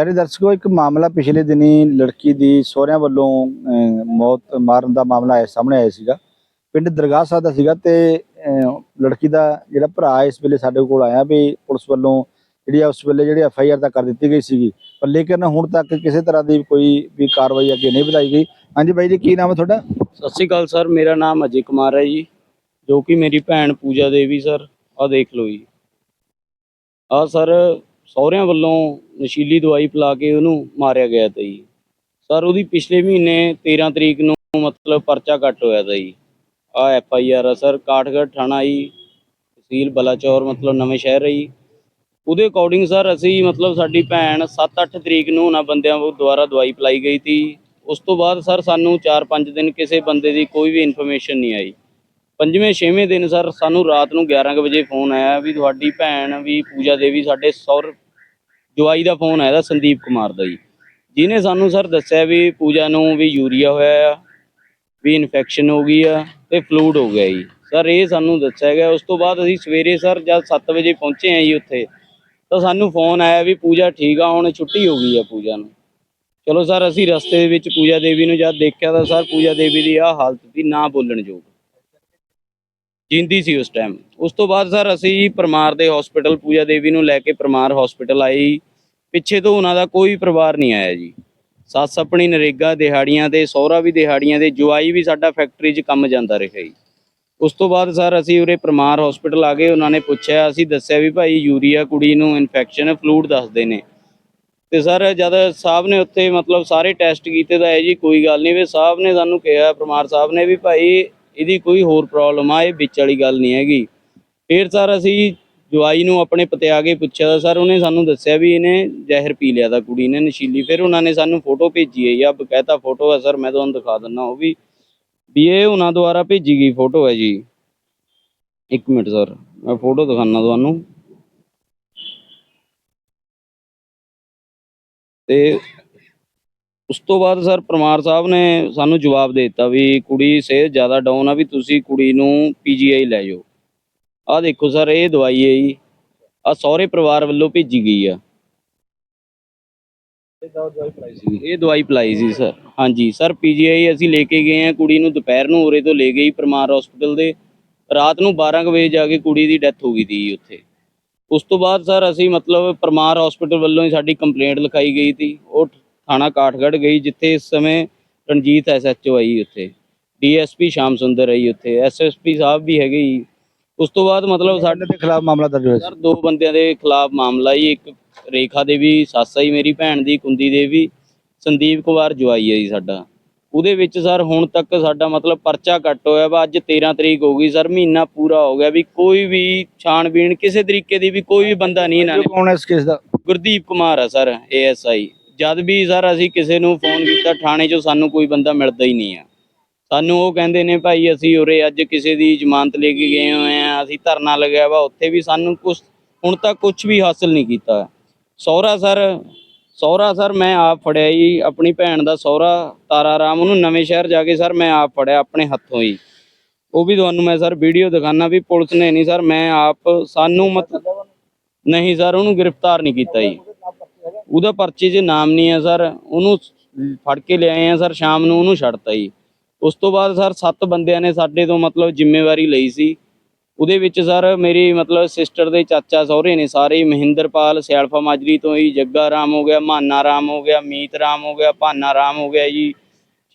ਪਿਆਰੇ ਦਰਸ਼ਕੋ, ਇੱਕ ਮਾਮਲਾ ਪਿਛਲੇ ਦਿਨੀ ਲੜਕੀ ਦੀ ਸਹੁਰਿਆਂ ਵੱਲੋਂ ਮੌਤ ਮਾਰਨ ਦਾ ਮਾਮਲਾ ਆਇਆ ਸਾਹਮਣੇ ਆਇਆ ਸੀਗਾ। ਪਿੰਡ ਦਰਗਾਹ ਸਾਹਿਬ ਦਾ ਸੀਗਾ ਤੇ ਲੜਕੀ ਦਾ ਜਿਹੜਾ ਭਰਾ ਇਸ ਵੇਲੇ ਸਾਡੇ ਕੋਲ ਆਇਆ ਵੀ ਪੁਲਿਸ ਵੱਲੋਂ ਜਿਹੜੀ ਆ, ਉਸ ਵੇਲੇ ਜਿਹੜੀ ਐਫ ਆਈ ਆਰ ਤਾਂ ਕਰ ਦਿੱਤੀ ਗਈ ਸੀਗੀ। ਪਰ ਲੇਕਿਨ ਹੁਣ ਤੱਕ ਕਿਸੇ ਤਰ੍ਹਾਂ ਦੀ ਕੋਈ ਵੀ ਕਾਰਵਾਈ ਅੱਗੇ ਨਹੀਂ ਵਧਾਈ ਗਈ। ਹਾਂਜੀ ਬਾਈ ਜੀ, ਕੀ ਨਾਮ ਹੈ ਤੁਹਾਡਾ? ਸਤਿ ਸ਼੍ਰੀ ਅਕਾਲ ਸਰ, ਮੇਰਾ ਨਾਮ ਅਜੇ ਕੁਮਾਰ ਹੈ ਜੀ, ਜੋ ਕਿ ਮੇਰੀ ਭੈਣ ਪੂਜਾ ਦੇਵੀ ਸਰ ਆ ਦੇਖ ਲਓ ਜੀ। ਆ ਸਰ ਸਹੁਰਿਆਂ ਵੱਲੋਂ ਨਸ਼ੀਲੀ ਦਵਾਈ ਪਿਲਾ ਕੇ ਉਹਨੂੰ ਮਾਰਿਆ ਗਿਆ ਤਾ ਜੀ। ਸਰ, ਉਹਦੀ ਪਿਛਲੇ ਮਹੀਨੇ 13 ਤਰੀਕ ਨੂੰ ਮਤਲਬ ਪਰਚਾ ਕੱਟ ਹੋਇਆ ਤਾ ਜੀ। ਆ ਐਫ ਆਈ ਆਰ ਆ ਸਰ, ਕਾਠਗੜ੍ਹ ਥਾਣਾ ਜੀ, ਤਹਿਸੀਲ ਬਲਾਚੌਰ, ਮਤਲਬ ਨਵੇਂ ਸ਼ਹਿਰ ਹੈ ਜੀ। ਉਹਦੇ ਅਕੋਰਡਿੰਗ ਸਰ, ਅਸੀਂ ਮਤਲਬ ਸਾਡੀ ਭੈਣ 7-8 ਤਰੀਕ ਨੂੰ ਉਹਨਾਂ ਬੰਦਿਆਂ ਦੁਆਰਾ ਦਵਾਈ ਪਿਲਾਈ ਗਈ ਤੀ। ਉਸ ਤੋਂ ਬਾਅਦ ਸਰ, ਸਾਨੂੰ 4-5 ਦਿਨ ਕਿਸੇ ਬੰਦੇ ਦੀ ਕੋਈ ਵੀ ਇਨਫੋਰਮੇਸ਼ਨ ਨਹੀਂ ਆਈ। ਪੰਜਵੇਂ, ਛੇਵੇਂ ਦਿਨ ਸਰ, ਸਾਨੂੰ ਰਾਤ ਨੂੰ 11 ਕੁ ਵਜੇ ਫੋਨ ਆਇਆ ਵੀ ਤੁਹਾਡੀ ਭੈਣ ਵੀ ਪੂਜਾ ਦੇਵੀ ਸਾਡੇ ਸੌਰ ਜਵਾਈ ਦਾ ਫੋਨ ਆਇਆ ਦਾ ਸੰਦੀਪ ਕੁਮਾਰ ਦਾ ਜੀ। ਜਿਹਨੇ ਸਾਨੂੰ ਸਰ ਦੱਸਿਆ ਵੀ ਪੂਜਾ ਨੂੰ ਵੀ ਯੂਰੀਆ ਹੋਇਆ ਆ, ਵੀ ਇਨਫੈਕਸ਼ਨ ਹੋ ਗਈ ਆ ਤੇ ਫਲੂਡ ਹੋ ਗਿਆ ਜੀ। ਸਰ ਇਹ ਸਾਨੂੰ ਦੱਸਿਆ ਗਿਆ, ਉਸ ਤੋਂ ਬਾਅਦ ਅਸੀਂ ਸਵੇਰੇ ਸਰ ਜਦ 7 ਵਜੇ ਪਹੁੰਚੇ ਆ ਜੀ ਉੱਥੇ, ਤਾਂ ਸਾਨੂੰ ਫੋਨ ਆਇਆ ਵੀ ਪੂਜਾ ਠੀਕ ਆ, ਹੁਣ ਛੁੱਟੀ ਹੋ ਗਈ ਆ ਪੂਜਾ ਨੂੰ। ਚਲੋ ਸਰ ਅਸੀਂ ਰਸਤੇ ਦੇ ਵਿੱਚ ਪੂਜਾ ਦੇਵੀ ਨੂੰ ਜਦ ਦੇਖਿਆ ਤਾਂ ਸਰ ਪੂਜਾ ਦੇਵੀ ਦੀ ਆਹ ਹਾਲਤ ਸੀ ਨਾ ਬੋਲਣ ਯੋਗ। ਜਿੰਦੀ ਸੀ ਉਸ ਟਾਈਮ ਉਸ ਤੋਂ ਬਾਅਦ ਸਰ ਅਸੀਂ ਪਰਮਾਰ ਦੇ ਹਸਪੀਟਲ ਪੂਜਾ ਦੇਵੀ ਨੂੰ ਲੈ ਕੇ ਪਰਮਾਰ ਹਸਪੀਟਲ ਆਏ ਪਿੱਛੇ ਤੋਂ ਉਹਨਾਂ ਦਾ ਕੋਈ ਪਰਿਵਾਰ ਨਹੀਂ ਆਇਆ ਜੀ। ਸੱਸ ਆਪਣੀ ਨਰੇਗਾ, ਦਿਹਾੜੀਆਂ ਤੇ, ਸਹੁਰਾ ਵੀ ਦਿਹਾੜੀਆਂ ਤੇ, ਜਵਾਈ ਵੀ ਸਾਡਾ ਫੈਕਟਰੀ 'ਚ ਕੰਮ ਜਾਂਦਾ ਰਿਹਾ ਜੀ। ਉਸ ਤੋਂ ਬਾਅਦ ਸਰ ਅਸੀਂ ਉਰੇ ਪਰਮਾਰ ਹਸਪੀਟਲ ਆ ਗਏ, ਉਹਨਾਂ ਨੇ ਪੁੱਛਿਆ, ਅਸੀਂ ਦੱਸਿਆ ਵੀ ਭਾਈ ਯੂਰੀਆ ਕੁੜੀ ਨੂੰ ਇਨਫੈਕਸ਼ਨ ਹੈ ਫਲੂਡ ਦੱਸਦੇ ਨੇ। ਤੇ ਸਰ ਜਦ ਸਾਹਿਬ ਨੇ ਉੱਥੇ ਮਤਲਬ ਸਾਰੇ ਟੈਸਟ ਕੀਤੇ ਤਾਂ ਹੈ ਜੀ ਕੋਈ ਗੱਲ ਨਹੀਂ ਵੀ ਸਾਹਿਬ ਨੇ ਸਾਨੂੰ ਕਿਹਾ, ਪਰਮਾਰ ਸਾਹਿਬ ਨੇ ਵੀ ਭਾਈ ਇਹਦੀ ਕੋਈ ਹੋਰ ਪ੍ਰੋਬਲਮ ਆ, ਇਹ ਵਿੱਚ ਵਾਲੀ ਗੱਲ ਨਹੀਂ ਹੈਗੀ। ਫਿਰ ਸਰ ਅਸੀਂ ਜਵਾਈ ਨੂੰ ਆਪਣੇ ਪਤਿਆ ਕੇ ਪੁੱਛਿਆ ਤਾਂ ਸਰ ਉਹਨੇ ਸਾਨੂੰ ਦੱਸਿਆ ਵੀ ਇਹਨੇ ਜ਼ਹਿਰ ਪੀ ਲਿਆ ਤਾਂ ਕੁੜੀ ਨੇ ਨਸ਼ੀਲੀ। ਫਿਰ ਉਹਨਾਂ ਨੇ ਸਾਨੂੰ ਫੋਟੋ ਭੇਜੀ ਹੈ, ਜਾਂ ਬਕਾਇਦਾ ਫੋਟੋ ਹੈ ਸਰ, ਮੈਂ ਤੁਹਾਨੂੰ ਦਿਖਾ ਦਿੰਦਾ ਉਹ ਵੀ। ਵੀ ਇਹ ਉਹਨਾਂ ਦੁਆਰਾ ਭੇਜੀ ਗਈ ਫੋਟੋ ਹੈ ਜੀ। ਇੱਕ ਮਿੰਟ ਸਰ, ਮੈਂ ਫੋਟੋ ਦਿਖਾਣਾ ਤੁਹਾਨੂੰ। ਤੇ ਉਸ ਤੋਂ ਬਾਅਦ ਸਰ ਪਰਮਾਰ ਸਾਹਿਬ ਨੇ ਸਾਨੂੰ ਜਵਾਬ ਦੇ ਦਿੱਤਾ ਵੀ ਕੁੜੀ ਸਿਹਤ ਜ਼ਿਆਦਾ ਡਾਊਨ ਆ, ਵੀ ਤੁਸੀਂ ਕੁੜੀ ਨੂੰ ਪੀਜੀਆਈ ਲੈ ਜਾਓ। ਆਹ ਦੇਖੋ ਸਰ, ਇਹ ਦਵਾਈ ਹੈ ਜੀ। ਆ ਸਹੁਰੇ ਪਰਿਵਾਰ ਵੱਲੋਂ ਭੇਜੀ ਗਈ ਆ। ਇਹ ਦਵਾਈ ਪਿਲਾਈ ਸੀ ਸਰ। ਹਾਂਜੀ, ਸਰ, ਪੀਜੀਆਈ ਅਸੀਂ ਲੈ ਕੇ ਗਏ ਆ ਕੁੜੀ ਨੂੰ ਦੁਪਹਿਰ ਨੂੰ ਉਰੇ ਤੋਂ ਲੈ ਗਈ ਪਰਮਾਰ ਹਸਪੀਟਲ ਦੇ। ਰਾਤ ਨੂੰ 12 ਕੁ ਵਜੇ ਜਾ ਕੇ ਕੁੜੀ ਦੀ ਡੈਥ ਹੋ ਗਈ ਸੀ ਉੱਥੇ। ਉਸ ਤੋਂ ਬਾਅਦ ਸਰ, ਅਸੀਂ ਮਤਲਬ ਪਰਮਾਰ ਹਸਪੀਟਲ ਵੱਲੋਂ ਹੀ ਸਾਡੀ ਕੰਪਲੇਂਟ ਲਿਖਾਈ ਗਈ ਸੀ। ਉਹ ਥਾਣਾ ਕਾਠਗੜ੍ਹ ਗਈ, ਜਿੱਥੇ ਇਸ ਸਮੇਂ ਰਣਜੀਤ ਐਸਐਚਓ ਆਈ ਉੱਥੇ। ਡੀਐਸਪੀ ਸ਼ਾਮ ਸੁੰਦਰ ਆਈ ਉੱਥੇ। ਐਸਐਸਪੀ ਸਾਹਿਬ ਵੀ ਹੈਗੇ ਜੀ। ਉਸ ਤੋਂ ਬਾਅਦ ਮਤਲਬ ਸਾਡੇ ਦੇ ਖਿਲਾਫ ਮਾਮਲਾ ਦਰਜ ਹੋਇਆ ਸਰ ਦੋ ਬੰਦਿਆਂ ਦੇ ਖਿਲਾਫ ਮਾਮਲਾ ਜੀ ਇੱਕ ਰੇਖਾ ਦੇਵੀ ਸੱਸ ਆ ਜੀ ਮੇਰੀ ਭੈਣ ਦੀ ਕੁੰਦੀ ਦੇਵੀ ਸੰਦੀਪ ਕੁਮਾਰ ਜਵਾਈ ਹੈ ਜੀ ਸਾਡਾ। ਉਹਦੇ ਵਿੱਚ ਸਰ ਹੁਣ ਤੱਕ ਸਾਡਾ ਮਤਲਬ ਪਰਚਾ ਕੱਟ ਹੋਇਆ ਵਾ ਅੱਜ 13 ਤਰੀਕ ਹੋ ਗਈ ਸਰ ਮਹੀਨਾ ਪੂਰਾ ਹੋ ਗਿਆ ਵੀ ਕੋਈ ਵੀ ਛਾਣਬੀਣ ਕਿਸੇ ਤਰੀਕੇ ਦੀ ਵੀ ਕੋਈ ਵੀ ਬੰਦਾ ਨਹੀਂ ਇਹਨਾਂ ਨੇ। ਕੌਣ ਹੈ ਇਸ ਕੇਸ ਦਾ? ਗੁਰਦੀਪ ਕੁਮਾਰ ਆ ਸਰ ਏਐਸਆਈ ਜਦ ਵੀ ਸਰ ਅਸੀਂ ਕਿਸੇ ਨੂੰ ਫੋਨ ਕੀਤਾ ਥਾਣੇ 'ਚੋਂ ਸਾਨੂੰ ਕੋਈ ਬੰਦਾ ਮਿਲਦਾ ਹੀ ਨਹੀਂ ਆ। ਸਾਨੂੰ ਉਹ ਕਹਿੰਦੇ ਨੇ ਭਾਈ ਅਸੀਂ ਉਰੇ ਅੱਜ ਕਿਸੇ ਦੀ ਜ਼ਮਾਨਤ ਲੈ ਕੇ ਗਏ ਹੋਏ ਆ ਅਸੀਂ ਧਰਨਾ ਲਗਾਇਆ ਵਾ, ਉੱਥੇ ਵੀ ਸਾਨੂੰ ਕੁਝ ਹੁਣ ਤੱਕ ਕੁਝ ਵੀ ਹਾਸਲ ਨਹੀਂ ਕੀਤਾ। ਸਹੁਰਾ ਸਰ ਸਹੁਰਾ ਸਰ ਮੈਂ ਆਪ ਫੜਿਆ ਜੀ, ਆਪਣੀ ਭੈਣ ਦਾ ਸਹੁਰਾ ਤਾਰਾ ਰਾਮ, ਉਹਨੂੰ ਨਵੇਂ ਸ਼ਹਿਰ ਜਾ ਕੇ ਸਰ ਮੈਂ ਆਪ ਫੜਿਆ ਆਪਣੇ ਹੱਥੋਂ ਹੀ ਉਹ ਵੀ ਤੁਹਾਨੂੰ ਮੈਂ ਸਰ ਵੀਡੀਓ ਦਿਖਾਣਾ ਵੀ ਪੁਲਿਸ ਨੇ ਨਹੀਂ ਸਰ, ਮੈਂ ਆਪ ਸਾਨੂੰ ਮਤਲਬ ਨਹੀਂ ਸਰ, ਉਹਨੂੰ ਗ੍ਰਿਫਤਾਰ ਨਹੀਂ ਕੀਤਾ ਜੀ। ਉਹਦਾ ਪਰਚੇ 'ਚ ਨਾਮ ਨਹੀਂ ਹੈ ਸਰ, ਉਹਨੂੰ ਫੜ ਕੇ ਲਿਆਏ ਆ ਸਰ, ਸ਼ਾਮ ਨੂੰ ਉਹਨੂੰ ਛੱਡਤਾ ਜੀ। ਉਸ ਤੋਂ ਬਾਅਦ ਸਰ ਸੱਤ ਬੰਦਿਆਂ ਨੇ ਸਾਡੇ ਤੋਂ ਮਤਲਬ ਜ਼ਿੰਮੇਵਾਰੀ ਲਈ ਸੀ। ਉਹਦੇ ਵਿੱਚ ਸਰ ਮੇਰੀ ਮਤਲਬ ਸਿਸਟਰ ਦੇ ਚਾਚਾ ਸਹੁਰੇ ਨੇ ਸਾਰੇ ਮਹਿੰਦਰਪਾਲ, ਸਿਆਲਫਾ ਮਾਜਰੀ ਤੋਂ ਹੀ, ਜੱਗਾ ਰਾਮ ਹੋ ਗਿਆ, ਮਾਨਾ ਰਾਮ ਹੋ ਗਿਆ, ਮੀਤ ਰਾਮ ਹੋ ਗਿਆ, ਭਾਨਾ ਰਾਮ ਹੋ ਗਿਆ ਜੀ।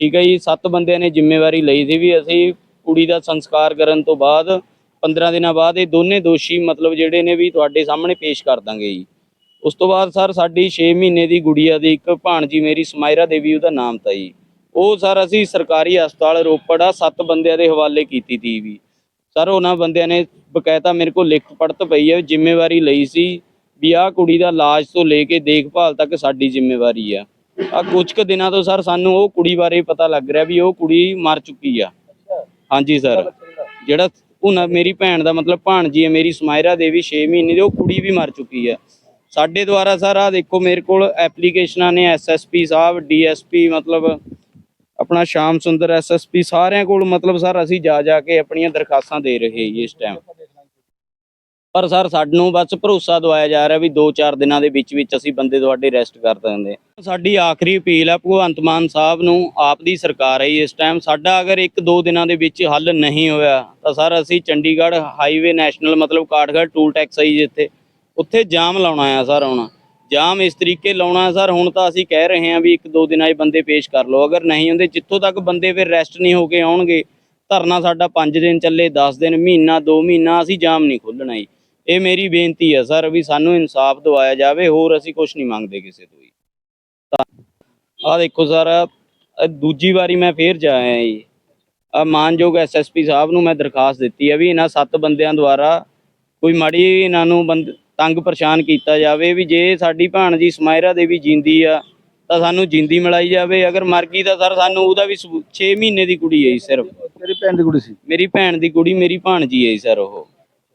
ਠੀਕ ਹੈ ਜੀ, ਸੱਤ ਬੰਦਿਆਂ ਨੇ ਜ਼ਿੰਮੇਵਾਰੀ ਲਈ ਸੀ ਵੀ ਅਸੀਂ ਕੁੜੀ ਦਾ ਸੰਸਕਾਰ ਕਰਨ ਤੋਂ ਬਾਅਦ 15 ਦਿਨਾਂ ਬਾਅਦ ਇਹ ਦੋਨੇ ਦੋਸ਼ੀ ਮਤਲਬ ਜਿਹੜੇ ਨੇ ਵੀ ਤੁਹਾਡੇ ਸਾਹਮਣੇ ਪੇਸ਼ ਕਰ ਦਾਂਗੇ ਜੀ। ਉਸ ਤੋਂ ਬਾਅਦ ਸਰ ਸਾਡੀ 6 ਮਹੀਨੇ ਦੀ ਗੁੜੀਆ ਦੀ ਇੱਕ ਭਾਣਜੀ ਮੇਰੀ ਸਮਾਇਰਾ ਦੇਵੀ, ਉਹਦਾ ਨਾਮ ਤਾਂ ਜੀ। ਉਹ ਸਰ ਅਸੀਂ ਸਰਕਾਰੀ ਹਸਪਤਾਲ ਰੋਪੜ ਆ, ਸੱਤ ਬੰਦਿਆਂ ਦੇ ਹਵਾਲੇ ਕੀਤੀ ਤੀ ਵੀ। ਸਰ ਉਹਨਾਂ ਬੰਦਿਆਂ ਨੇ ਬਕਾਇਦਾ ਮੇਰੇ ਕੋਲ ਲਿਖਤ ਪੜਤ ਪਈ ਹੈ ਜ਼ਿੰਮੇਵਾਰੀ ਲਈ ਸੀ ਵੀ ਆਹ ਕੁੜੀ ਦਾ ਇਲਾਜ ਤੋਂ ਲੈ ਕੇ ਦੇਖਭਾਲ ਤੱਕ ਸਾਡੀ ਜ਼ਿੰਮੇਵਾਰੀ ਆ। ਆ ਕੁਝ ਕੁ ਦਿਨਾਂ ਤੋਂ ਸਰ ਸਾਨੂੰ ਉਹ ਕੁੜੀ ਬਾਰੇ ਪਤਾ ਲੱਗ ਰਿਹਾ ਵੀ ਉਹ ਕੁੜੀ ਮਰ ਚੁੱਕੀ ਆ। ਹਾਂਜੀ ਸਰ। ਜਿਹੜਾ ਉਹ ਮੇਰੀ ਭੈਣ ਦਾ ਮਤਲਬ ਭਾਣਜੀ ਹੈ ਮੇਰੀ ਸਮਾਇਰਾ ਦੇਵੀ 6 ਮਹੀਨੇ ਦੀ, ਉਹ ਕੁੜੀ ਵੀ ਮਰ ਚੁੱਕੀ ਹੈ ਸਾਡੇ ਦੁਆਰਾ ਸਰ ਆ ਦੇਖੋ ਮੇਰੇ ਕੋਲ ਐਪਲੀਕੇਸ਼ਨਾਂ ਨੇ ਐਸਐਸਪੀ ਸਾਹਿਬ ਡੀਐਸਪੀ ਮਤਲਬ ਆਪਣਾ ਸ਼ਾਮ ਸੁੰਦਰ ਐਸਐਸਪੀ ਸਾਰਿਆਂ ਕੋਲ ਮਤਲਬ ਸਰ ਅਸੀਂ ਜਾ ਜਾ ਕੇ ਆਪਣੀਆਂ ਦਰਖਾਸਤਾਂ ਦੇ ਰਹੇ ਜੀ ਇਸ ਟਾਈਮ ਪਰ ਸਰ ਸਾਨੂੰ ਬਸ ਭਰੋਸਾ ਦਵਾਇਆ ਜਾ ਰਿਹਾ ਵੀ 2-4 ਦਿਨਾਂ ਦੇ ਵਿੱਚ ਵਿੱਚ ਅਸੀਂ ਬੰਦੇ ਤੁਹਾਡੇ ਅਰੈਸਟ ਕਰ ਦਿੰਦੇ ਸਾਡੀ ਆਖਰੀ ਅਪੀਲ ਹੈ ਭਗਵੰਤ ਮਾਨ ਸਾਹਿਬ ਨੂੰ ਆਪ ਦੀ ਸਰਕਾਰ ਹੈ ਇਸ ਟਾਈਮ ਸਾਡਾ ਅਗਰ 1-2 ਦਿਨਾਂ ਦੇ ਵਿੱਚ ਹੱਲ ਨਹੀਂ ਹੋਇਆ, ਤਾਂ ਸਰ ਅਸੀਂ ਚੰਡੀਗੜ੍ਹ ਹਾਈਵੇ ਨੈਸ਼ਨਲ ਮਤਲਬ ਕਾਠਗੜ੍ਹ ਟੂਲ ਟੈਕਸ ਆਈ ਜਿੱਥੇ। ਉੱਥੇ ਜਾਮ ਲਾਉਣਾ ਆ ਸਰ ਹੁਣ। ਜਾਮ ਇਸ ਤਰੀਕੇ ਲਾਉਣਾ ਸਰ, ਹੁਣ ਤਾਂ ਅਸੀਂ ਕਹਿ ਰਹੇ ਹਾਂ ਵੀ ਇੱਕ ਦੋ ਦਿਨਾਂ 'ਚ ਬੰਦੇ ਪੇਸ਼ ਕਰ ਲਓ। ਅਗਰ ਨਹੀਂ ਹੁੰਦੇ, ਜਿੱਥੋਂ ਤੱਕ ਬੰਦੇ ਫਿਰ ਰੈਸਟ ਨਹੀਂ ਹੋ ਕੇ ਆਉਣਗੇ, ਧਰਨਾ ਸਾਡਾ 5 ਦਿਨ ਚੱਲੇ 10 ਦਿਨ, ਮਹੀਨਾ 2 ਮਹੀਨਾ, ਅਸੀਂ ਜਾਮ ਨਹੀਂ ਖੋਲਣਾ ਜੀ। ਇਹ ਮੇਰੀ ਬੇਨਤੀ ਹੈ ਸਰ ਵੀ ਸਾਨੂੰ ਇਨਸਾਫ ਦਿਵਾਇਆ ਜਾਵੇ, ਹੋਰ ਅਸੀਂ ਕੁਝ ਨਹੀਂ ਮੰਗਦੇ ਕਿਸੇ ਤੋਂ ਜੀ। ਆ ਦੇਖੋ ਸਰ ਦੂਜੀ ਵਾਰੀ ਮੈਂ ਫੇਰ ਜਾਇਆ ਜੀ। ਆ ਮਾਨਯੋਗ ਐਸਐਸਪੀ ਸਾਹਿਬ ਨੂੰ ਮੈਂ ਦਰਖਾਸਤ ਦਿੱਤੀ ਹੈ ਵੀ ਇਹਨਾਂ ਸੱਤ ਬੰਦਿਆਂ ਦੁਆਰਾ ਕੋਈ ਮਾੜੀ ਇਹਨਾਂ ਨੂੰ ਬੰਦ ਤੰਗ ਪਰੇਸ਼ਾਨ ਕੀਤਾ ਜਾਵੇ ਵੀ ਜੇ ਸਾਡੀ ਭਾਣ ਜੀ ਸਮਾਇਰਾ ਦੇਵੀ ਜਿੰਦੀ ਆ ਤਾਂ ਸਾਨੂੰ ਜਿੰਦੀ ਮਿਲਾਈ ਜਾਵੇ। ਅਗਰ ਮਰ ਗਈ ਤਾਂ ਸਰ ਸਾਨੂੰ ਉਹਦਾ ਵੀ 6 ਮਹੀਨੇ ਦੀ ਕੁੜੀ ਹੈ ਜੀ ਸਿਰਫ। ਤੇਰੀ ਭੈਣ ਦੀ ਕੁੜੀ ਸੀ? ਮੇਰੀ ਭੈਣ ਦੀ ਕੁੜੀ ਮੇਰੀ ਭਾਣਜੀ ਹੈ ਜੀ ਸਰ ਉਹ।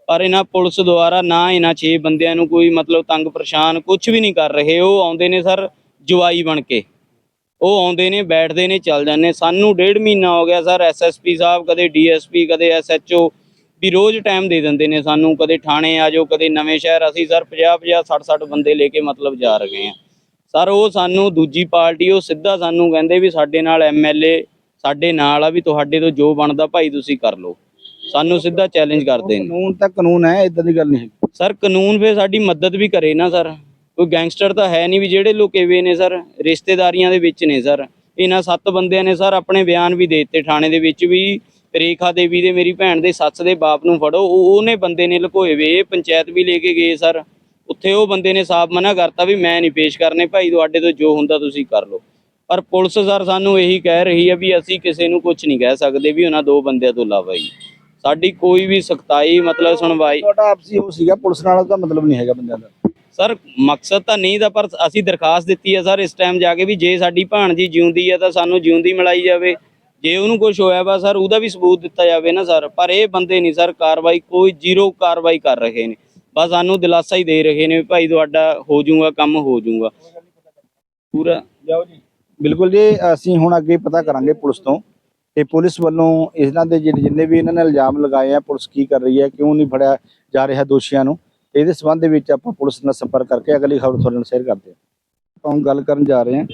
ਪਰ ਇਹਨਾਂ ਪੁਲਿਸ ਦੁਆਰਾ ਨਾ ਇਹਨਾਂ 6 ਬੰਦਿਆਂ ਨੂੰ ਕੋਈ ਮਤਲਬ ਤੰਗ ਪਰੇਸ਼ਾਨ ਕੁਝ ਵੀ ਨਹੀਂ ਕਰ ਰਹੇ। ਉਹ ਆਉਂਦੇ ਨੇ ਸਰ ਜਵਾਈ ਬਣ ਕੇ। ਉਹ ਆਉਂਦੇ ਨੇ ਬੈਠਦੇ ਨੇ ਚੱਲ ਜਾਂਦੇ ਸਾਨੂੰ ਡੇਢ ਮਹੀਨਾ ਹੋ ਗਿਆ ਸਰ ਐਸਐਸਪੀ ਸਾਹਿਬ ਕਦੇ ਡੀਐਸਪੀ ਕਦੇ ਐਸਐਚਓ ਵੀ ਰੋਜ਼ ਟਾਈਮ ਦੇ ਦਿੰਦੇ ਨੇ ਸਾਨੂੰ ਕਦੇ ਥਾਣੇ ਆ ਜਾਓ ਕਦੇ ਨਵੇਂ ਸ਼ਹਿਰ ਅਸੀਂ ਸਰ 50 50 60 60 ਬੰਦੇ ਲੈ ਕੇ ਮਤਲਬ ਜਾ ਰਹੇ ਹਾਂ। ਸਰ ਉਹ ਸਾਨੂੰ ਦੂਜੀ ਪਾਰਟੀ ਉਹ ਸਿੱਧਾ ਸਾਨੂੰ ਕਹਿੰਦੇ ਵੀ ਸਾਡੇ ਨਾਲ ਐਮਐਲਏ ਸਾਡੇ ਨਾਲ ਆ ਵੀ ਤੁਹਾਡੇ ਤੋਂ ਜੋ ਬਣਦਾ ਭਾਈ ਤੁਸੀਂ ਕਰ ਲਓ। ਸਾਨੂੰ ਸਿੱਧਾ ਚੈਲੰਜ ਕਰਦੇ ਨੇ। ਕਾਨੂੰਨ ਤਾਂ ਕਾਨੂੰਨ ਹੈ ਇਦਾਂ ਦੀ ਗੱਲ ਨਹੀਂ ਹੈ ਸਰ ਕਾਨੂੰਨ ਫੇ ਸਾਡੀ ਮਦਦ ਵੀ ਕਰੇ ਨਾ ਸਰ। ਕੋਈ ਗੈਂਗਸਟਰ ਤਾਂ ਹੈ ਨਹੀਂ ਵੀ ਜਿਹੜੇ ਲੁਕੇ ਹੋਏ ਨੇ ਸਰ ਰਿਸ਼ਤੇਦਾਰੀਆਂ ਦੇ ਵਿੱਚ ਨੇ ਸਰ। ਇਹਨਾਂ ਸੱਤ ਬੰਦਿਆਂ ਨੇ ਸਰ ਆਪਣੇ ਬਿਆਨ ਵੀ ਦੇ ਦਿੱਤੇ ਥਾਣੇ ਦੇ ਵਿੱਚ ਵੀ ਰੇਖਾ ਦੇਵੀ ਦੇ ਮੇਰੀ ਭੈਣ ਦੇ ਸੱਸ ਦੇ ਬਾਪ ਨੂੰ ਫੜੋ ਉਹ ਉਹਨੇ ਬੰਦੇ ਨੇ ਲੁਕੋਏ ਵੇ ਇਹ ਪੰਚਾਇਤ ਵੀ ਲੈ ਕੇ ਗਏ ਸਰ। ਉੱਥੇ ਉਹ ਬੰਦੇ ਨੇ ਸਾਫ਼ ਮਨਾ ਕਰਤਾ ਵੀ ਮੈਂ ਨਹੀਂ ਪੇਸ਼ ਕਰਨੇ ਭਾਈ ਤੁਹਾਡੇ ਤੋਂ ਜੋ ਹੁੰਦਾ ਤੁਸੀਂ ਕਰ ਲਓ। ਪਰ ਪੁਲਿਸ ਸਰ ਸਾਨੂੰ ਇਹੀ ਕਹਿ ਰਹੀ ਹੈ ਵੀ ਅਸੀਂ ਕਿਸੇ ਨੂੰ ਕੁਝ ਨਹੀਂ ਕਹਿ ਸਕਦੇ ਵੀ ਉਹਨਾਂ ਦੋ ਬੰਦਿਆਂ ਤੋਂ ਇਲਾਵਾ ਹੀ। ਸਾਡੀ ਕੋਈ ਵੀ ਸਖਤਾਈ ਮਤਲਬ ਸੁਣਵਾਈ ਤੁਹਾਡਾ ਆਪਸੀ ਉਹ ਸੀਗਾ ਪੁਲਿਸ ਨਾਲ ਦਾ ਮਤਲਬ ਨਹੀਂ ਹੈਗਾ ਬੰਦਿਆਂ ਦਾ। ਸਰ ਮਕਸਦ ਤਾਂ ਨਹੀਂ ਦਾ ਪਰ ਅਸੀਂ ਦਰਖਾਸਤ ਦਿੱਤੀ ਹੈ ਸਰ ਇਸ ਟਾਈਮ ਜਾ ਕੇ ਵੀ ਜੇ ਸਾਡੀ ਭਾਣਜੀ ਜਿਉਂਦੀ ਹੈ ਤਾਂ ਸਾਨੂੰ ਜਿਉਂਦੀ ਮਿਲਾਈ ਜਾਵੇ। ਜੇ ਉਹਨੂੰ ਕੁਝ ਹੋਇਆ ਵਾ ਸਰ, ਉਹਦਾ ਵੀ ਸਬੂਤ ਦਿੱਤਾ ਜਾਵੇ ਨਾ ਸਰ। ਪਰ ਇਹ ਬੰਦੇ ਨਹੀਂ ਸਰ, ਕਾਰਵਾਈ ਕੋਈ ਜ਼ੀਰੋ ਕਾਰਵਾਈ ਕਰ ਰਹੇ ਨੇ। ਬਸ ਸਾਨੂੰ ਦਿਲਾਸਾ ਹੀ ਦੇ ਰਹੇ ਨੇ ਭਾਈ ਤੁਹਾਡਾ ਹੋ ਜਾਊਗਾ, ਕੰਮ ਹੋ ਜਾਊਗਾ। ਪੂਰਾ ਜਾਓ ਜੀ। ਬਿਲਕੁਲ ਜੀ, ਅਸੀਂ ਹੁਣ ਅੱਗੇ ਪਤਾ ਕਰਾਂਗੇ ਪੁਲਿਸ ਤੋਂ। ਕਿ ਪੁਲਿਸ ਵੱਲੋਂ ਇਹਨਾਂ ਦੇ ਜਿੰਨੇ ਵੀ ਇਹਨਾਂ ਨੇ ਇਲਜ਼ਾਮ ਲਗਾਏ ਆ, ਪੁਲਿਸ ਕੀ ਕਰ ਰਹੀ ਹੈ, ਕਿਉਂ ਨਹੀਂ ਫੜਿਆ ਜਾ ਰਿਹਾ ਦੋਸ਼ੀਆਂ ਨੂੰ ਇਹਦੇ ਸੰਬੰਧ ਵਿੱਚ ਆਪਾਂ ਪੁਲਿਸ ਨਾਲ ਸੰਪਰਕ ਕਰਕੇ ਅਗਲੀ ਖਬਰ ਤੁਹਾਡੇ ਨਾਲ ਸ਼ੇਅਰ ਕਰਦੇ ਹਾਂ। ਆਪਾਂ ਹੁਣ ਗੱਲ ਕਰਨ ਜਾ ਰਹੇ ਹਾਂ।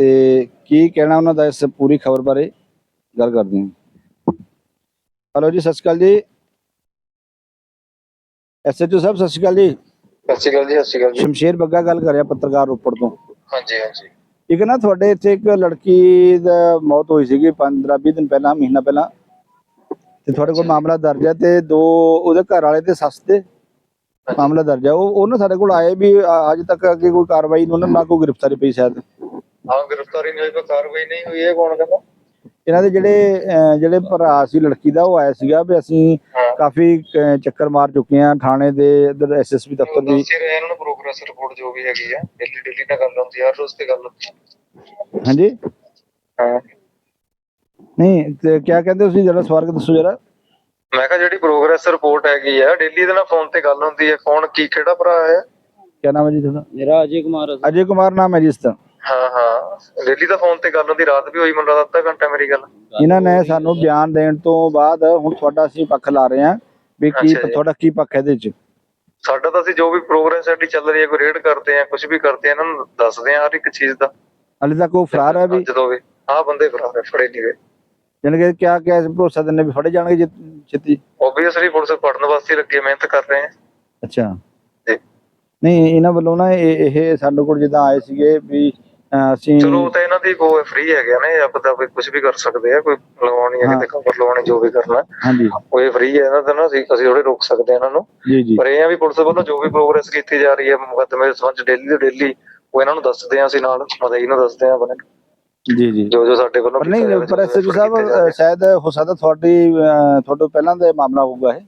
ਤੇ ਕੀ ਕਹਿਣਾ ਉਹਨਾਂ ਦਾ ਇਸ ਪੂਰੀ ਖਬਰ ਬਾਰੇ? ਗੱਲ ਕਰਦੇ ਹਾਂ। ਹਲੋ ਜੀ ਸਤਿ ਸ਼੍ਰੀ ਅਕਾਲ ਜੀ। ਐਸਐਚਓ ਸਾਹਿਬ ਸਤਿ ਸ਼੍ਰੀ ਅਕਾਲ ਜੀ। ਸਤਿ ਸ਼੍ਰੀ ਅਕਾਲ ਜੀ ਸਤਿ ਸ਼੍ਰੀ ਅਕਾਲ ਜੀ। ਸ਼ਮਸ਼ੇਰ ਬੱਗਾ ਗੱਲ ਕਰ ਰਿਹਾ ਪੱਤਰਕਾਰ ਰੋਪੜ ਤੋਂ। ਹਾਂਜੀ ਹਾਂਜੀ। ਇੱਕ ਨਾ ਤੁਹਾਡੇ ਇੱਥੇ ਇੱਕ ਲੜਕੀ ਦਾ ਮੌਤ ਹੋਈ ਸੀਗੀ 15 20 ਦਿਨ ਪਹਿਲਾਂ ਮਹੀਨਾ ਪਹਿਲਾਂ। ਤੇ ਤੁਹਾਡੇ ਕੋਲ। ਮਾਮਲਾ ਦਰਜ ਹੈ ਤੇ ਦੋ ਉਹਦੇ ਘਰ ਵਾਲੇ ਤੇ ਸੱਸ ਤੇ ਮਾਮਲਾ ਦਰਜ ਹੈ। ਉਹ ਉਹ ਨਾ ਸਾਡੇ ਕੋਲ ਆਏ ਵੀ ਅੱਜ ਤੱਕ ਅੱਗੇ ਕੋਈ ਕਾਰਵਾਈ ਨਹੀਂ ਉਹਨਾਂ ਨਾਲ ਕੋਈ ਗ੍ਰਿਫਤਾਰੀ ਪਈ ਸ਼ਾਇਦ। ਹਾਂ ਗ੍ਰਿਫਤਾਰੀ ਨਹੀਂ ਹੋਈ ਕੋਈ ਕਾਰਵਾਈ ਨਹੀਂ ਹੋਈ ਇਹ ਕੌਣ ਕਹਿੰਦਾ? ਇਹਨਾਂ ਦੇ ਜਿਹੜੇ ਜਿਹੜੇ ਭਰਾ ਸੀ ਲੜਕੀ ਦਾ ਉਹ ਆਇਆ ਸੀਗਾ ਵੀ ਅਸੀਂ ਕਾਫੀ ਚੱਕਰ ਮਾਰ ਚੁੱਕੇ ਹਾਂ ਥਾਣੇ ਦੇ ਇਧਰ ਐਸਐਸਪੀ ਦਫ਼ਤਰ ਵੀ ਦੱਸ ਹੀ ਰਹੇ ਇਹਨਾਂ ਨੂੰ ਪ੍ਰੋਗਰੈਸ ਰਿਪੋਰਟ ਜੋ ਵੀ ਹੈਗੀ ਆ ਡੇਲੀ ਡੇਲੀ ਨਾਲ ਗੱਲ ਹੁੰਦੀ ਆ ਹਰ ਰੋਜ਼ ਤੇ ਗੱਲ ਹੁੰਦੀ ਆ। ਹਾਂਜੀ? ਹਾਂ। ਨਹੀਂ ਤੇ ਕਿਆ ਕਹਿੰਦੇ ਤੁਸੀਂ ਜਰਾ ਸਵਾਲ ਦੱਸੋ ਜਰਾ। ਮੈਂ ਕਿਹਾ ਜਿਹੜੀ ਪ੍ਰੋਗਰੈਸ ਰਿਪੋਰਟ ਹੈਗੀ ਆ ਡੇਲੀ ਦੇ ਨਾਲ ਫੋਨ ਤੇ ਗੱਲ ਹੁੰਦੀ ਹੈ ਕੌਣ ਕੀ ਕਿਹੜਾ ਭਰਾ ਹੈ? ਕਿਆ ਨਾਮ ਹੈ ਜੀ ਤੁਹਾਡਾ? ਮੇਰਾ ਅਜੇ ਕੁਮਾਰ। ਅਜੇ ਕੁਮਾਰ ਨਾਮ ਹੈ ਜੀ ਇਸ ਦਾ ਹਾਂ ਹਾਂ। ਦਾ ਫੋਨ ਤੇ ਗੱਲ ਹੁੰਦੀ ਰਾਤ ਵੀ ਹੋਈ ਮੈਨੂੰ ਲੱਗਦਾ ਅੱਧਾ ਘੰਟਾ ਮੇਰੀ ਗੱਲ। ਇਹਨਾਂ ਨੇ ਸਾਨੂੰ ਬਿਆਨ ਦੇਣ ਤੋਂ ਬਾਅਦ ਹੁਣ ਤੁਹਾਡਾ ਅਸੀਂ ਪੱਖ ਲਾ ਰਹੇ ਹਾਂ ਵੀ ਕੀ ਅੱਛਾ ਜੀ। ਤੁਹਾਡਾ ਕੀ ਪੱਖ ਹੈ ਇਹਦੇ ਵਿੱਚ ਸਾਡਾ ਤਾਂ ਅਸੀਂ ਜੋ ਵੀ ਪ੍ਰੋਗਰੈਸ ਸਾਡੀ ਚੱਲ ਰਹੀ ਹੈ ਕੋਈ ਰੇਡ ਕਰਦੇ ਆ ਕੁਝ ਵੀ ਕਰਦੇ ਆ ਇਹਨਾਂ ਨੂੰ ਦੱਸਦੇ ਆ ਹਰ ਇੱਕ ਚੀਜ਼ ਦਾ। ਹਾਲੇ ਤੱਕ ਉਹ ਫਰਾਰ ਹੈ ਵੀ? ਜਦੋਂ ਵੀ। ਹਾਂ ਬੰਦੇ ਫਰਾਰ ਹੈ ਫੜੇ ਨਹੀਂ ਗਏ। ਜਾਣੀ ਕਿ ਕਿਆ ਕਿਆ ਭਰੋਸਾ ਦਿੰਦੇ ਵੀ ਫੜੇ ਜਾਣਗੇ ਜਿ- ਛੇਤੀ ਓਬਵੀਅਸਲੀ ਪੁਲਿਸ ਪੜਨ ਵਾਸਤੇ ਲੱਗੀ ਹੈ, ਮਿਹਨਤ ਕਰ ਰਹੇ ਆ ਅੱਛਾ। ਜੀ। ਨਹੀਂ ਇਹਨਾਂ ਵੱਲੋਂ ਨਾ ਇਹ ਇਹ ਸਾਡੇ ਕੋਲ ਜਿੱਦਾਂ ਆਏ ਸੀਗੇ ਵੀ ਅਸੀਂ ਚਲੋ ਉਹ ਤਾਂ ਇਹਨਾਂ ਦੀ ਕੋਈ ਫ੍ਰੀ ਹੈਗੇ ਨੇ ਆਪ ਦਾ ਕੋਈ ਕੁਝ ਵੀ ਕਰ ਸਕਦੇ ਆ ਕੋਈ ਲਗਾਉਣੀ ਹੈ। ਕਿਤੇ ਕਵਰ ਲਗਾਉਣੀ ਜੋ ਵੀ ਕਰਨਾ। ਹਾਂਜੀ। ਉਹ ਇਹ ਫ੍ਰੀ ਹੈ ਇਹਨਾਂ ਦਾ ਨਾ ਅਸੀਂ ਅਸੀਂ ਥੋੜੇ ਰੋਕ ਸਕਦੇ ਆ ਇਹਨਾਂ ਨੂੰ। ਜੀ ਜੀ। ਪਰ ਇਹ ਆ ਵੀ ਪੁਲਿਸ ਵੱਲੋਂ ਜੋ ਵੀ ਪ੍ਰੋਗਰੈਸ ਕੀਤੀ ਜਾ ਰਹੀ ਹੈ ਮੁਕੱਦਮੇ ਦੇ ਸੰਬੰਧ ਡੇਲੀ ਦੇ ਡੇਲੀ ਉਹ ਇਹਨਾਂ ਨੂੰ ਦੱਸਦੇ ਆ ਅਸੀਂ ਨਾਲ ਮਦਈ ਨੂੰ ਦੱਸਦੇ ਆ ਆਪਣੇ। ਜੀ ਜੀ। ਜੋ ਜੋ ਸਾਡੇ ਵੱਲੋਂ ਨਹੀਂ ਪਰ effort ਸਾਹਿਬ ਸ਼ਾਇਦ ਹੋ ਸਕਦਾ ਤੁਹਾਡੀ ਤੁਹਾਡੇ ਪਹਿਲਾਂ ਦਾ ਮਾਮਲਾ ਹੋਊਗਾ ਇਹ।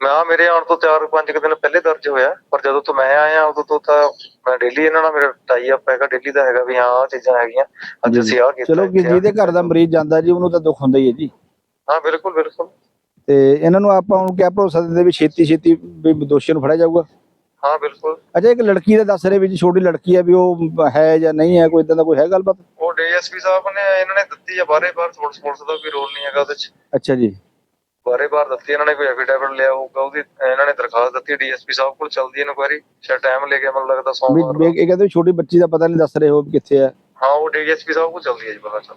ਮੈਂ ਆ ਮੇਰੇ ਆਉਣ ਤੋਂ 4-5 ਦਿਨ ਪਹਿਲੇ ਦਰਜ ਹੋਇਆ ਪਰ ਜਦੋਂ ਤੋਂ ਮੈਂ ਆਇਆ ਉਦੋਂ ਤੋਂ ਤਾਂ ਮੈਂ ਡੇਲੀ ਇਹਨਾਂ ਨਾਲ ਮੇਰਾ ਟਾਈ ਅਪ ਹੈਗਾ ਡੇਲੀ ਦਾ ਹੈਗਾ ਵੀ ਹਾਂ ਆਹ ਚੀਜ਼ਾਂ ਹੈਗੀਆਂ ਅੱਜ। ਅਸੀਂ ਆਹ ਕੀਤਾ ਚਲੋ ਕਿ ਜਿਹਦੇ ਘਰ ਦਾ ਮਰੀਜ਼ ਜਾਂਦਾ ਜੀ ਉਹਨੂੰ ਤਾਂ ਦੁੱਖ ਹੁੰਦਾ ਹੀ ਹੈ ਜੀ। ਹਾਂ ਬਿਲਕੁਲ ਬਿਲਕੁਲ। ਤੇ ਇਹਨਾਂ ਨੂੰ ਆਪਾਂ ਹੁਣ ਕਿਆ ਭਰੋਸਾ ਦਿੰਦੇ ਵੀ ਛੇਤੀ ਛੇਤੀ ਵੀ ਦੋਸ਼ੀ ਨੂੰ ਫੜਿਆ ਜਾਊਗਾ? ਹਾਂ ਬਿਲਕੁਲ। ਅੱਛਾ ਇੱਕ ਲੜਕੀ ਦਾ ਦੱਸ ਰਹੇ ਵੀ ਛੋਟੀ ਲੜਕੀ ਹੈ ਵੀ ਉਹ ਹੈ ਜਾਂ ਨਹੀਂ ਹੈ ਕੋਈ ਇਦਾਂ ਦਾ ਕੋਈ ਹੈ ਗੱਲਬਾਤ? ਉਹ ਡੀਐਸਪੀ ਸਾਹਿਬ ਨੇ ਇਹਨਾਂ ਨੇ ਦਿੱਤੀ ਆ ਬਾਰੇ ਬਾਰ ਪੁਲਿਸ ਦਾ ਵੀ ਰੋਲ ਨਹੀਂ ਹੈਗਾ ਉਹਦੇ ਚ। ਅੱਛਾ ਜੀ। ਬਾਰੇ ਬਾਰ ਦਿੱਤੀ ਇਹਨਾਂ ਨੇ ਕੋਈ ਐਫੀਡੈਵਿਟ ਲਿਆ ਹੋਊਗਾ ਉਹਦੀ ਇਹਨਾਂ ਨੇ ਦਰਖਾਸਤ ਦਿੱਤੀ ਡੀਐਸਪੀ ਸਾਹਿਬ ਕੋਲ ਚੱਲਦੀ ਇਨਕੁਆਇਰੀ ਸ਼ਾਇਦ ਟਾਈਮ ਲੈ ਗਿਆ ਮੈਨੂੰ ਲੱਗਦਾ ਸੋਮਵਾਰ ਇਹ ਕਹਿੰਦੇ ਵੀ ਛੋਟੀ ਬੱਚੀ ਦਾ ਪਤਾ ਨਹੀਂ ਦੱਸ ਰਹੇ ਹੋ ਵੀ ਕਿੱਥੇ ਹੈ ਹਾਂ ਉਹ ਡੀਐਸਪੀ ਸਾਹਿਬ ਕੋਲ ਚੱਲਦੀ ਹੈ ਜੀ ਚੱਲ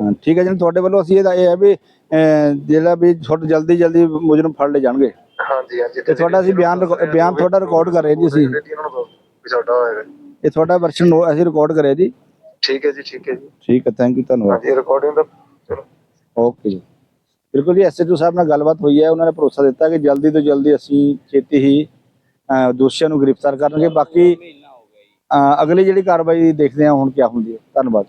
ਹਾਂ, ਠੀਕ ਹੈ ਜੀ ਤੁਹਾਡੇ ਵੱਲੋਂ ਅਸੀਂ ਇਹਦਾ ਇਹ ਹੈ ਵੀ ਅਹ, ਜਿਹੜਾ ਵੀ ਛੋਟ ਜਲਦੀ ਜਲਦੀ ਮੁਜਰਮ ਫੜ ਲਏ ਜਾਣਗੇ। ਹਾਂਜੀ ਹਾਂਜੀ ਤੇ ਤੁਹਾਡਾ ਅਸੀਂ ਬਿਆਨ ਰਿਕਾ- ਬਿਆਨ ਤੁਹਾਡਾ ਰਿਕਾਰਡ ਕਰ ਰਹੇ ਜੀ ਅਸੀਂ। ਇਹਨਾਂ ਨੂੰ ਦਿਓ ਵੀ ਸਾਡਾ ਹੋਏਗਾ ਇਹ ਤੁਹਾਡਾ ਵਰਸ਼ਨ ਅਸੀਂ ਰਿਕਾਰਡ ਕਰਿਆ ਜੀ। ਠੀਕ ਹੈ ਜੀ ਠੀਕ ਹੈ ਜੀ। ਠੀਕ ਹੈ ਥੈਂਕ ਯੂ ਧੰਨਵਾਦ। ਹਾਂਜੀ ਰਿਕਾਰਡਿੰਗ ਦਾ ਚਲੋ। ਓਕੇ ਜੀ। ਬਿਲਕੁਲ ਜੀ ਐਸਐਚਓ ਸਾਹਿਬ ਨਾਲ ਗੱਲਬਾਤ ਹੋਈ ਹੈ ਉਹਨਾਂ ਨੇ ਭਰੋਸਾ ਦਿੱਤਾ ਕਿ ਜਲਦੀ ਤੋਂ ਜਲਦੀ ਅਸੀਂ ਛੇਤੀ ਹੀ ਅਹ, ਦੋਸ਼ੀਆਂ ਨੂੰ ਗ੍ਰਿਫਤਾਰ ਕਰਾਂਗੇ ਬਾਕੀ ਅਹ, ਅਗਲੀ ਜਿਹੜੀ ਕਾਰਵਾਈ ਦੇਖਦੇ ਹਾਂ ਹੁਣ ਕੀ ਹੁੰਦੀ ਹੈ। ਧੰਨਵਾਦ